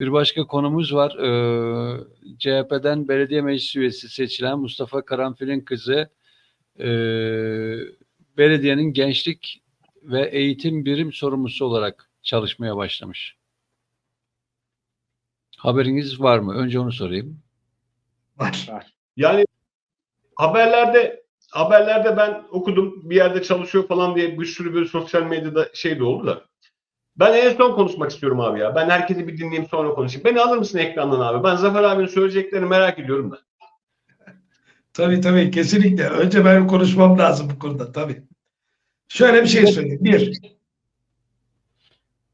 Bir başka konumuz var. Ee, CHP'den belediye meclis üyesi seçilen Mustafa Karanfil'in kızı ee, belediyenin gençlik ve eğitim birim sorumlusu olarak çalışmaya başlamış. Haberiniz var mı? Önce onu sorayım. Var. Yani haberlerde haberlerde ben okudum bir yerde çalışıyor falan diye bir sürü böyle sosyal medyada şey de oldu da. Ben en son konuşmak istiyorum abi ya. Ben herkesi bir dinleyeyim sonra konuşayım. Beni alır mısın ekrandan abi? Ben Zafer abinin söyleyeceklerini merak ediyorum da. Tabii tabii kesinlikle. Önce ben konuşmam lazım bu konuda tabii. Şöyle bir şey söyleyeyim. Bir,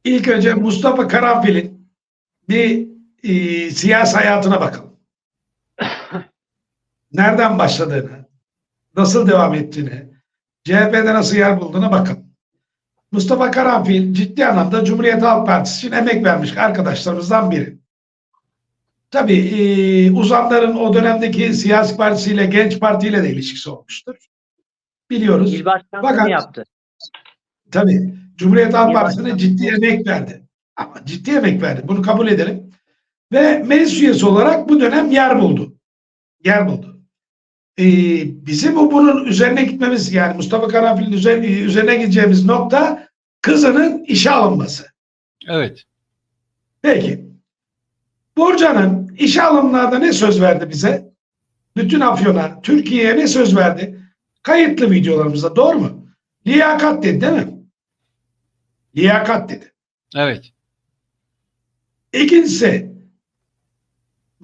ilk önce Mustafa Karanfil'in bir e, siyasi hayatına bakalım. Nereden başladığını, nasıl devam ettiğini, CHP'de nasıl yer bulduğuna bakın. Mustafa Karanfil ciddi anlamda Cumhuriyet Halk Partisi için emek vermiş arkadaşlarımızdan biri. Tabii e, uzanların o dönemdeki siyasi partisiyle, genç partiyle de ilişkisi olmuştur. Biliyoruz. İl Fakat- yaptı. Tabii Cumhuriyet Halk Partisi'ne ciddi emek verdi. Ama ciddi emek verdi. Bunu kabul edelim. Ve meclis üyesi olarak bu dönem yer buldu. Yer buldu. Ee, bizim bu bunun üzerine gitmemiz yani Mustafa Karanfil'in üzerine, üzerine gideceğimiz nokta kızının işe alınması. Evet. Peki. Burcan'ın işe alımlarda ne söz verdi bize? Bütün Afyon'a, Türkiye'ye ne söz verdi? Kayıtlı videolarımızda doğru mu? Liyakat dedi değil mi? Liyakat dedi. Evet. İkincisi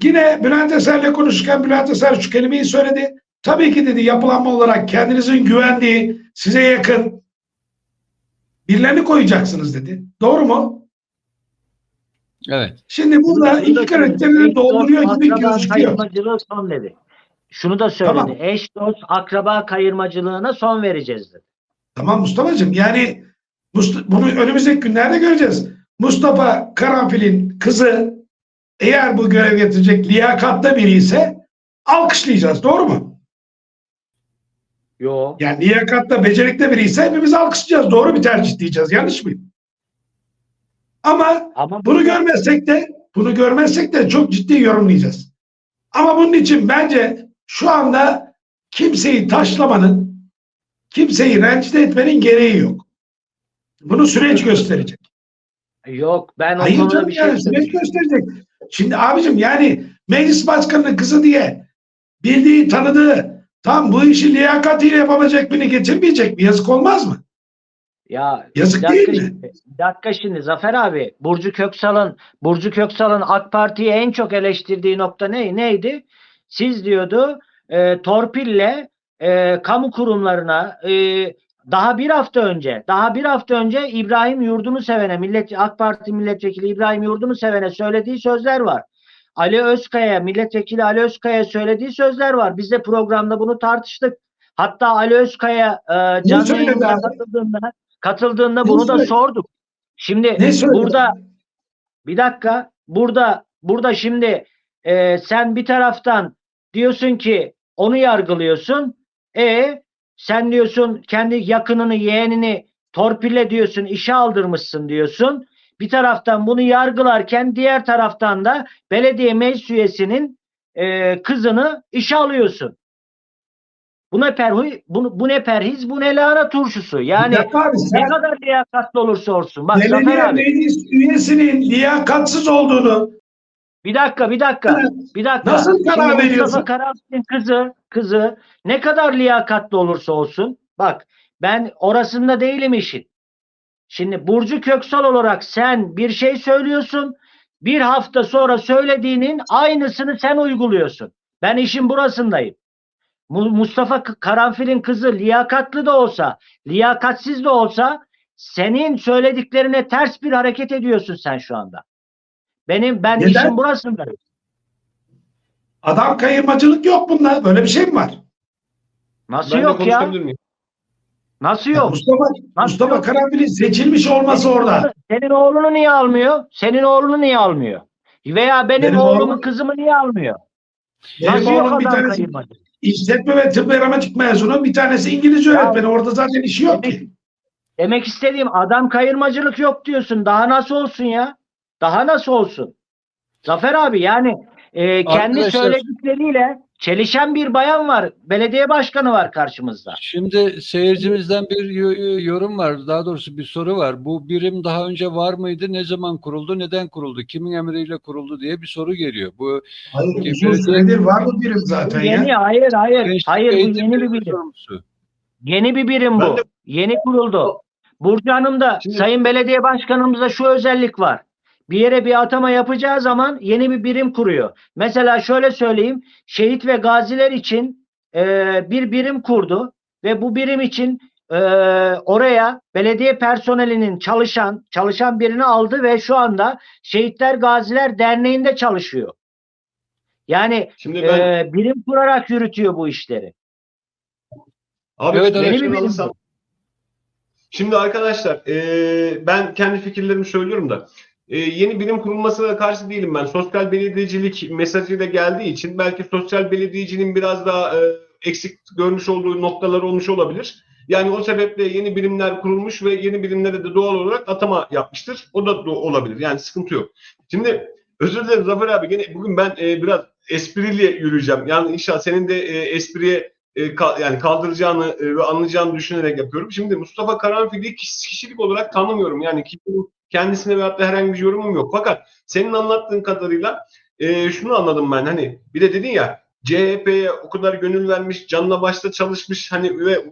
yine Bülent Eser'le konuşurken Bülent Eser şu kelimeyi söyledi. Tabii ki dedi yapılanma olarak kendinizin güvendiği, size yakın birilerini koyacaksınız dedi. Doğru mu? Evet. Şimdi burada iki karakteri dolduruyor gibi gözüküyor. son dedi. Şunu da söyledi. Tamam. Eş dost akraba kayırmacılığına son vereceğiz dedi. Tamam Mustafa'cığım yani bunu önümüzdeki günlerde göreceğiz. Mustafa Karanfil'in kızı eğer bu görev getirecek liyakatlı biri ise alkışlayacağız. Doğru mu? Yo. Yani liyakatlı, becerikli biri ise hepimiz alkışlayacağız. Doğru bir tercih diyeceğiz. Yanlış mıyım? Ama Ama bunu görmezsek de bunu görmezsek de çok ciddi yorumlayacağız. Ama bunun için bence şu anda kimseyi taşlamanın, kimseyi rencide etmenin gereği yok. Bunu süreç gösterecek. yok ben Hayır canım bir şey yani süreç gösterecek. Şimdi abicim yani meclis başkanının kızı diye bildiği, tanıdığı tam bu işi liyakatiyle yapabilecek birini getirmeyecek mi? Yazık olmaz mı? Ya Yazık bir dakika değil mi? şimdi, bir dakika şimdi Zafer abi Burcu Köksal'ın Burcu Köksal'ın AK Parti'yi en çok eleştirdiği nokta ne neydi? Siz diyordu e, torpille e, kamu kurumlarına e, daha bir hafta önce daha bir hafta önce İbrahim Yurdunu Seven'e millet AK Parti milletvekili İbrahim Yurdunu Seven'e söylediği sözler var. Ali Özkaya milletvekili Ali Özkaya söylediği sözler var. Biz de programda bunu tartıştık. Hatta Ali Özkaya e, canlı yayına katıldığında katıldığında Ne bunu da sorduk. Şimdi Ne söyledi? burada bir dakika burada burada şimdi e, sen bir taraftan diyorsun ki onu yargılıyorsun. E sen diyorsun kendi yakınını yeğenini torpille diyorsun işe aldırmışsın diyorsun. Bir taraftan bunu yargılarken diğer taraftan da belediye meclis üyesinin e, kızını işe alıyorsun. Bu ne perhi, bu, bu ne perhiz, bu ne lahana turşusu. Yani abi, ne kadar liyakatli olursa olsun. Bak Zafer belediye abi. meclis üyesinin liyakatsız olduğunu Bir dakika, bir dakika. Bir dakika. Nasıl karar Şimdi veriyorsun? Mustafa kızı, kızı ne kadar liyakatli olursa olsun. Bak ben orasında değilim işin. Şimdi Burcu Köksal olarak sen bir şey söylüyorsun. Bir hafta sonra söylediğinin aynısını sen uyguluyorsun. Ben işin burasındayım. Mu- Mustafa Karanfil'in kızı liyakatlı da olsa, liyakatsiz de olsa senin söylediklerine ters bir hareket ediyorsun sen şu anda. Benim ben Neden? işin burasındayım. adam kayırmacılık yok bunda. Böyle bir şey mi var? Nasıl Ben yok ya? miyim? Nasıl Ya yok? Mustafa, Mustafa yok? Karanfil'in seçilmiş olması Senin orada. oğlunu- Senin oğlunu niye almıyor? Senin oğlunu niye almıyor? Veya benim, Benim oğlumun oğlum- kızımı niye almıyor? Benim Nasıl oğlum bir tanesi kayırmacı? işletme ve tıbbi dramatik mezunu, bir tanesi İngilizce Ya- öğretmeni. Orada zaten işi yok Demek- ki. Demek istediğim adam kayırmacılık yok diyorsun. Daha nasıl olsun ya? Daha nasıl olsun? Zafer abi yani e, kendi Arkadaşlar- söyledikleriyle çelişen bir bayan var. Belediye başkanı var karşımızda. Şimdi seyircimizden bir yo- yorum var. Daha doğrusu bir soru var. Bu birim daha önce var mıydı? Ne zaman kuruldu? Neden kuruldu? Kimin emriyle kuruldu diye bir soru geliyor. Bu Hayır uzun belediye- süredir var bu birim zaten yeni ya. hayır hayır. Gençlik hayır bu yeni bir birim. sorumlusu. Yeni bir birim bu. de- Yeni kuruldu. Burcu Hanım da Şimdi- Sayın Belediye Başkanımıza şu özellik var. Bir yere bir atama yapacağı zaman yeni bir birim kuruyor. Mesela şöyle söyleyeyim. Şehit ve gaziler için e, bir birim kurdu ve bu birim için e, oraya belediye personelinin çalışan çalışan birini aldı ve şu anda Şehitler Gaziler Derneği'nde çalışıyor. Yani Şimdi ben e, birim kurarak yürütüyor bu işleri. Abi Evet. Yeni bir. Şimdi arkadaşlar eee, ben kendi fikirlerimi söylüyorum da eee, yeni bilim kurulmasına karşı değilim ben. Sosyal belediyecilik mesajıyla geldiği için belki sosyal belediyeciliğin biraz daha eee, eksik görmüş olduğu noktalar olmuş olabilir. Yani o sebeple yeni birimler kurulmuş ve yeni birimlere de doğal olarak atama yapmıştır. O da olabilir. Yani sıkıntı yok. Şimdi özür dilerim Zafer abi. Gene bugün ben eee, biraz espriyle yürüyeceğim. Yani inşallah senin de eee, espriye e, ka- yani kaldıracağını e, ve anlayacağını düşünerek yapıyorum. Şimdi Mustafa Karanfil'i kişi- kişilik olarak tanımıyorum. Yani kişinin kendisine veyahut da herhangi bir yorumum yok. Fakat senin anlattığın kadarıyla e, şunu anladım ben. Hani bir de dedin ya CHP'ye o kadar gönül vermiş, canla başla çalışmış hani ve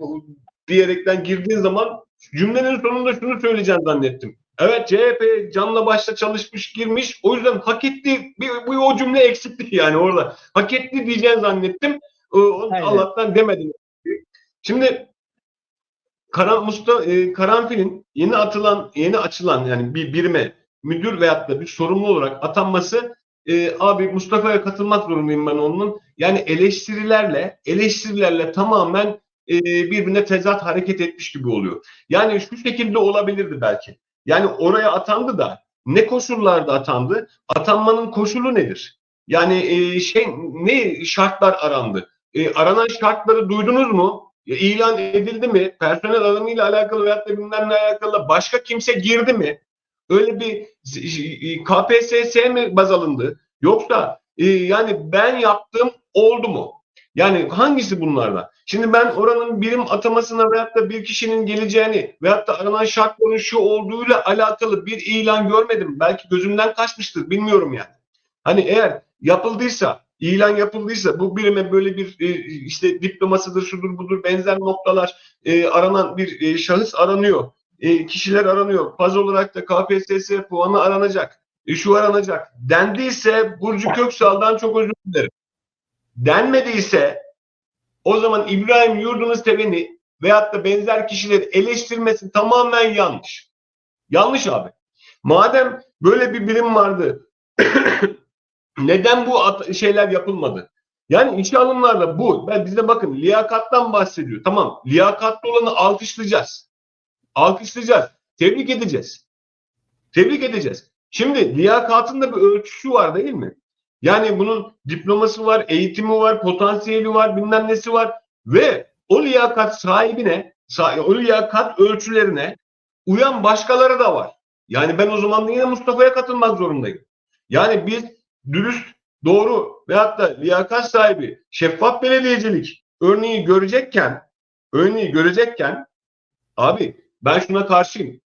diyerekten girdiğin zaman cümlenin sonunda şunu söyleyeceğim zannettim. Evet CHP canla başla çalışmış girmiş. O yüzden hak etti. Bir, bir o cümle eksikti yani orada. Hak etti diyeceğini zannettim. Aynen. Allah'tan demedim. Şimdi Karan Musta e, Karanfil'in yeni atılan yeni açılan yani bir birime müdür veyahut da bir sorumlu olarak atanması e, abi Mustafa'ya katılmak zorundayım ben onun. Yani eleştirilerle eleştirilerle tamamen e, birbirine tezat hareket etmiş gibi oluyor. Yani şu şekilde olabilirdi belki. Yani oraya atandı da ne koşullarda atandı? Atanmanın koşulu nedir? Yani e, şey ne şartlar arandı? E, aranan şartları duydunuz mu? E, ilan edildi mi? Personel alımıyla alakalı veyahut da bilmem ne alakalı başka kimse girdi mi? Öyle bir KPSS mi baz alındı? Yoksa e, yani ben yaptım oldu mu? Yani hangisi bunlardan? Şimdi ben oranın birim atamasına veyahut da bir kişinin geleceğini veyahut da aranan şartların şu olduğuyla alakalı bir ilan görmedim. Belki gözümden kaçmıştır bilmiyorum yani. Hani eğer yapıldıysa, ilan yapıldıysa bu birime böyle bir e, işte diplomasıdır, şudur budur benzer noktalar e, aranan bir e, şahıs aranıyor. E, kişiler aranıyor. Faz olarak da KPSS puanı aranacak. E, şu aranacak. Dendiyse Burcu Köksal'dan çok özür dilerim. Denmediyse o zaman İbrahim Yurdun'u seveni veyahut da benzer kişileri eleştirmesi tamamen yanlış. Yanlış abi. Madem böyle bir birim vardı neden bu şeyler yapılmadı? Yani işe alımlarda bu. Ben bize bakın liyakattan bahsediyor. Tamam. Liyakatlı olanı alkışlayacağız. Alkışlayacağız. Tebrik edeceğiz. Tebrik edeceğiz. Şimdi liyakatın da bir ölçüsü var değil mi? Yani bunun diploması var, eğitimi var, potansiyeli var, bilmem nesi var ve o liyakat sahibine, sah- o liyakat ölçülerine uyan başkaları da var. Yani ben o zaman yine Mustafa'ya katılmak zorundayım. Yani biz dürüst, doğru veyahut da liyakat sahibi, şeffaf belediyecilik örneği görecekken, örneği görecekken abi ben şuna karşıyım.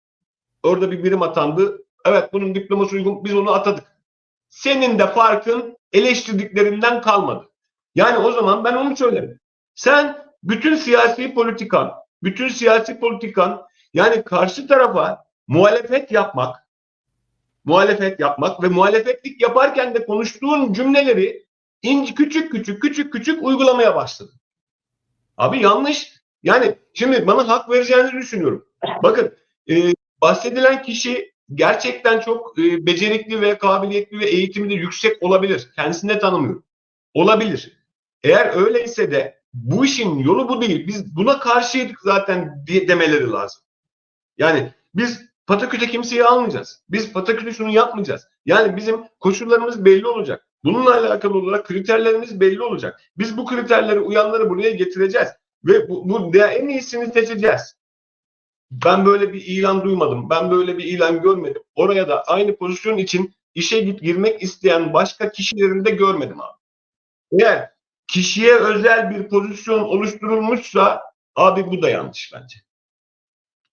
Orada bir birim atandı. Evet bunun diploması uygun. Biz onu atadık. Senin de farkın eleştirdiklerinden kalmadı. Yani o zaman ben onu söylerim. Sen bütün siyasi politikan, bütün siyasi politikan yani karşı tarafa muhalefet yapmak, muhalefet yapmak ve muhalefetlik yaparken de konuştuğun cümleleri ince küçük küçük küçük küçük uygulamaya başladın. Abi yanlış. Yani şimdi bana hak vereceğinizi düşünüyorum. Bakın e, bahsedilen kişi gerçekten çok e, becerikli ve kabiliyetli ve eğitimi yüksek olabilir. Kendisini de tanımıyorum. Olabilir. Eğer öyleyse de bu işin yolu bu değil. Biz buna karşıydık zaten demeleri lazım. Yani biz pataküte kimseyi almayacağız. Biz pataküte şunu yapmayacağız. Yani bizim koşullarımız belli olacak. Bununla alakalı olarak kriterlerimiz belli olacak. Biz bu kriterleri uyanları buraya getireceğiz. Ve bu, bu en iyisini seçeceğiz. Ben böyle bir ilan duymadım. Ben böyle bir ilan görmedim. Oraya da aynı pozisyon için işe git girmek isteyen başka kişilerini de görmedim abi. Eğer kişiye özel bir pozisyon oluşturulmuşsa abi bu da yanlış bence.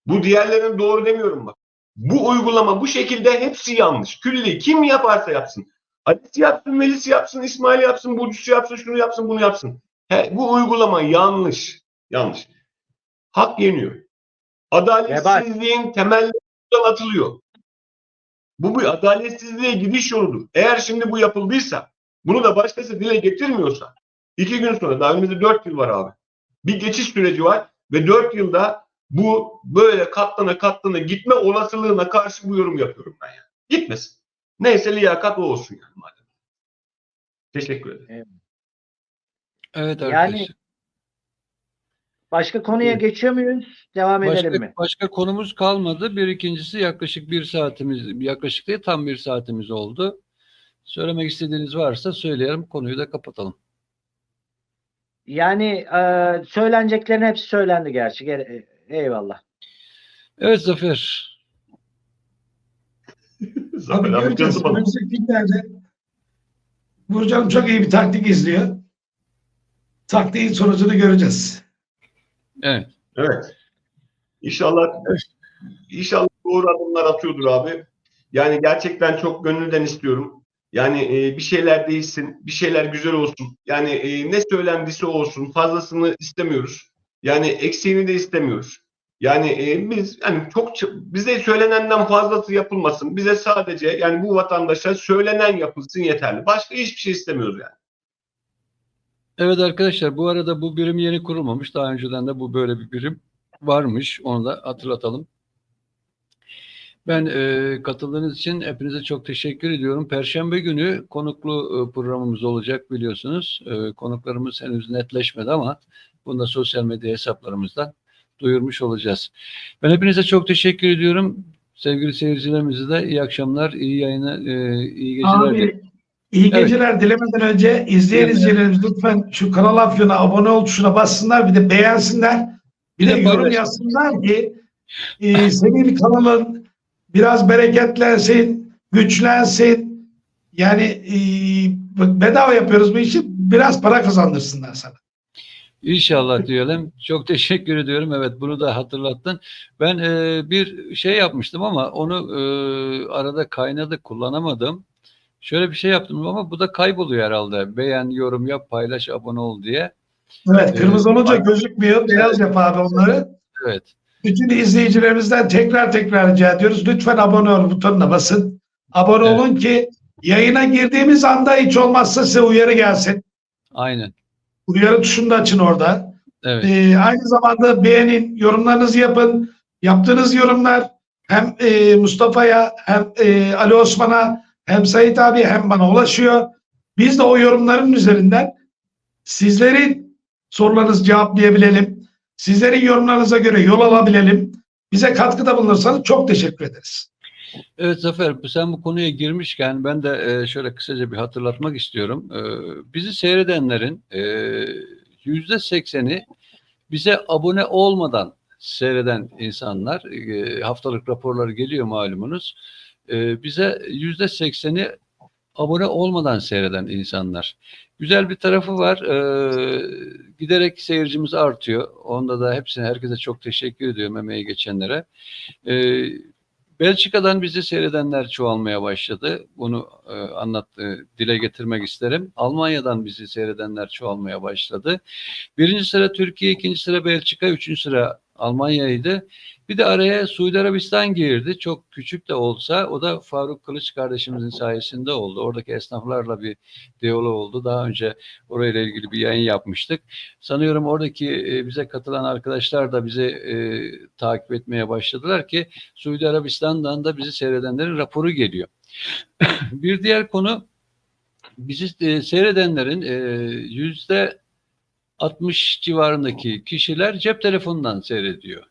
Bu diğerlerinin doğru demiyorum bak. Bu uygulama bu şekilde hepsi yanlış. Külli kim yaparsa yapsın. Ali'si yapsın, Melis yapsın, İsmail yapsın, Burcusu yapsın, şunu yapsın, bunu yapsın. He, bu uygulama yanlış. Yanlış. Hak yeniyor. Adaletsizliğin temelleri buradan atılıyor. Bu bir adaletsizliğe gidiş yoludur. Eğer şimdi bu yapıldıysa, bunu da başkası dile getirmiyorsa, iki gün sonra, daha önümüzde dört yıl var abi. Bir geçiş süreci var ve dört yılda bu böyle katlana katlana gitme olasılığına karşı bu yorum yapıyorum ben yani. Gitmesin. Neyse liyakat o olsun yani madem. Teşekkür ederim. Evet Yani arkadaşlar. Başka konuya Evet. geçiyor muyuz? Devam Başka, edelim mi? başka konumuz kalmadı. Bir ikincisi yaklaşık bir saatimiz, yaklaşık değil tam bir saatimiz oldu. Söylemek istediğiniz varsa söyleyelim. Konuyu da kapatalım. Yani e, söyleneceklerin hepsi söylendi gerçi. E, Eyvallah. Evet Zafer. Zafer Abi kızdı bana. Çok iyi bir taktik izliyor. Taktiğin sonucunu göreceğiz. Evet. Evet. İnşallah inşallah doğru adımlar atıyordur abi. Yani gerçekten çok gönülden istiyorum. Yani e, bir şeyler değişsin, bir şeyler güzel olsun. Yani e, ne söylendiyse olsun, fazlasını istemiyoruz. Yani eksiğini de istemiyoruz. Yani e, biz yani çok bize söylenenden fazlası yapılmasın. Bize sadece yani bu vatandaşa söylenen yapılsın yeterli. Başka hiçbir şey istemiyoruz yani. Evet arkadaşlar bu arada bu birim yeni kurulmamış. Daha önceden de bu böyle bir birim varmış. Onu da hatırlatalım. Ben e, katıldığınız için hepinize çok teşekkür ediyorum. Perşembe günü konuklu e, programımız olacak biliyorsunuz. E, konuklarımız henüz netleşmedi ama bunu da sosyal medya hesaplarımızdan duyurmuş olacağız. Ben hepinize çok teşekkür ediyorum. Sevgili seyircilerimize de iyi akşamlar, iyi yayına, e, iyi geceler. Abi iyi Evet. geceler dilemeden önce izleyen Evet. izleyicilerimiz lütfen şu kanal afyona abone ol tuşuna bassınlar bir de beğensinler. Bir, Bir de, de yorum yazsınlar ki e, senin kanalın biraz bereketlensin, güçlensin. Yani e, bedava yapıyoruz bu işi biraz para kazandırsınlar sana. İnşallah diyelim. Çok teşekkür ediyorum. Evet bunu da hatırlattın. Ben e, bir şey yapmıştım ama onu e, arada kaynadı kullanamadım. Şöyle bir şey yaptım ama bu da kayboluyor herhalde. Beğen, yorum yap, paylaş, abone ol diye. Evet kırmızı Evet. olunca gözükmüyor. Beyaz yap abi onları. Evet. Bütün izleyicilerimizden tekrar tekrar rica ediyoruz. Lütfen abone ol butonuna basın. Abone Evet. olun ki yayına girdiğimiz anda hiç olmazsa size uyarı gelsin. Aynen. Uyarı tuşunu da açın orada. Evet. Ee, aynı zamanda beğenin, yorumlarınızı yapın. Yaptığınız yorumlar hem e, Mustafa'ya hem e, Ali Osman'a hem Sait abi hem bana ulaşıyor. Biz de o yorumların üzerinden sizlerin sorularınızı cevaplayabilelim. Sizlerin yorumlarınıza göre yol alabilelim. Bize katkıda bulunursanız çok teşekkür ederiz. Evet Zafer, sen bu konuya girmişken ben de e, şöyle kısaca bir hatırlatmak istiyorum. E, bizi seyredenlerin e, yüzde sekseni bize abone olmadan seyreden insanlar. Haftalık raporları geliyor malumunuz. Bize yüzde sekseni abone olmadan seyreden insanlar. Güzel bir tarafı var. E, giderek seyircimiz artıyor. Onda da hepsine, herkese çok teşekkür ediyorum emeği geçenlere. E, Belçika'dan bizi seyredenler çoğalmaya başladı. Bunu e, anlat, e, dile getirmek isterim. Almanya'dan bizi seyredenler çoğalmaya başladı. Birinci sıra Türkiye, ikinci sıra Belçika, üçüncü sıra Almanya'ydı. Bir de araya Suudi Arabistan girdi. Çok küçük de olsa o da Faruk Kılıç kardeşimizin sayesinde oldu. Oradaki esnaflarla bir diyalog oldu. Daha önce orayla ilgili bir yayın yapmıştık. Sanıyorum oradaki e, bize katılan arkadaşlar da bizi e, takip etmeye başladılar ki Suudi Arabistan'dan da bizi seyredenlerin raporu geliyor. bir diğer konu bizi e, seyredenlerin e, yüzde 60 civarındaki kişiler cep telefonundan seyrediyor.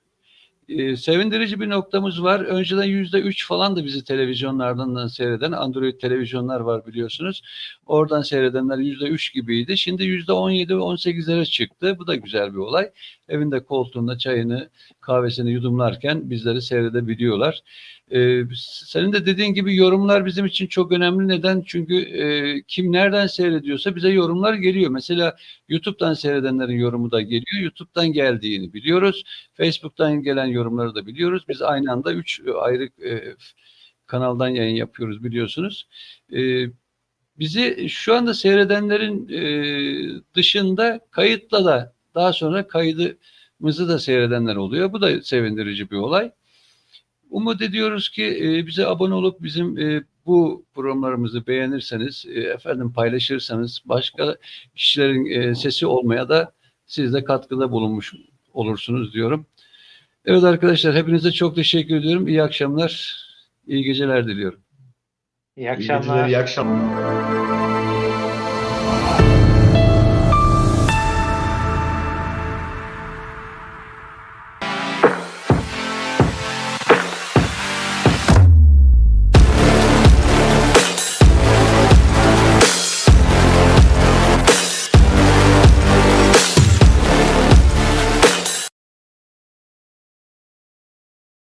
E, sevindirici bir noktamız var. Önceden yüzde üç falan da bizi televizyonlardan seyreden Android televizyonlar var biliyorsunuz. Oradan seyredenler yüzde üç gibiydi. Şimdi yüzde on yedi ve on sekizlere çıktı. Bu da güzel bir olay. Evinde koltuğunda çayını, kahvesini yudumlarken bizleri seyredebiliyorlar. Ee, senin de dediğin gibi yorumlar bizim için çok önemli. Neden? Çünkü e, kim nereden seyrediyorsa bize yorumlar geliyor. Mesela YouTube'dan seyredenlerin yorumu da geliyor. YouTube'dan geldiğini biliyoruz. Facebook'tan gelen yorumları da biliyoruz. Biz aynı anda üç ayrı e, kanaldan yayın yapıyoruz biliyorsunuz. E, bizi şu anda seyredenlerin e, dışında kayıtla da daha sonra kaydımızı da seyredenler oluyor. Bu da sevindirici bir olay. Umut ediyoruz ki e, bize abone olup bizim e, bu programlarımızı beğenirseniz, e, efendim paylaşırsanız, başka kişilerin e, sesi olmaya da siz de katkıda bulunmuş olursunuz diyorum. Evet arkadaşlar hepinize çok teşekkür ediyorum. İyi akşamlar, iyi geceler diliyorum. İyi İyi akşamlar. geceler, iyi akşamlar.